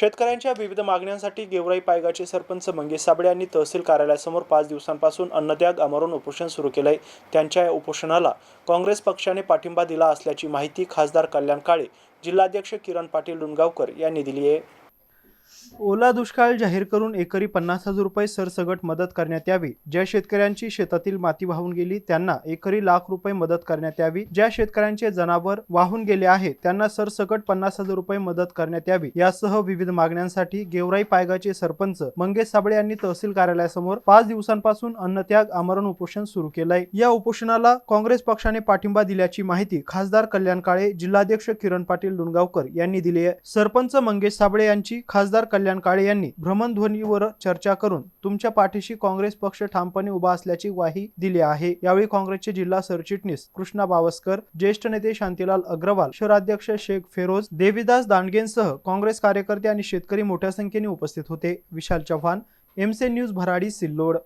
शेतकऱ्यांच्या विविध मागण्यांसाठी गेवराई पायगाचे सरपंच मंगेश साबळे यांनी तहसील कार्यालयासमोर पाच दिवसांपासून अन्नत्याग आमरण उपोषण सुरू केलंय. त्यांच्या या उपोषणाला काँग्रेस पक्षाने पाठिंबा दिला असल्याची माहिती खासदार कल्याण काळे जिल्हाध्यक्ष किरण पाटील डुणगावकर यांनी दिली आहे. ओला दुष्काळ जाहीर करून एकरी पन्नास हजार रुपये सरसगट मदत करण्यात यावी. ज्या शेतकऱ्यांची शेतातील माती वाहून गेली त्यांना एकरी लाख रुपये मदत करण्यात यावी. ज्या शेतकऱ्यांचे जनावर वाहून गेले आहे त्यांना सरसगट पन्नास हजार रुपये मदत करण्यात यावी. यासह विविध मागण्यांसाठी गेवराई पायगाचे सरपंच मंगेश साबळे यांनी तहसील कार्यालयासमोर पाच दिवसांपासून अन्नत्याग आमरण उपोषण सुरू केलंय. या उपोषणाला काँग्रेस पक्षाने पाठिंबा दिल्याची माहिती खासदार कल्याण काळे जिल्हाध्यक्ष किरण पाटील डुणगावकर यांनी दिली आहे सरपंच मंगेश साबळे यांची खासदार खासदार कल्याण काळे यांनी भ्रमणध्वनीवर चर्चा करून तुमच्या पाठीशी काँग्रेस पक्ष ठामपणे उभा असल्याची ग्वाही दिली आहे. यावेळी काँग्रेसचे जिल्हा सरचिटणीस कृष्णा बावस्कर ज्येष्ठ नेते शांतीलाल अग्रवाल शहराध्यक्ष शेख फेरोज देवीदास दांडगेंसह काँग्रेस कार्यकर्ते आणि शेतकरी मोठ्या संख्येने उपस्थित होते. विशाल चव्हाण एमसे न्यूज भराडी सिल्लोड.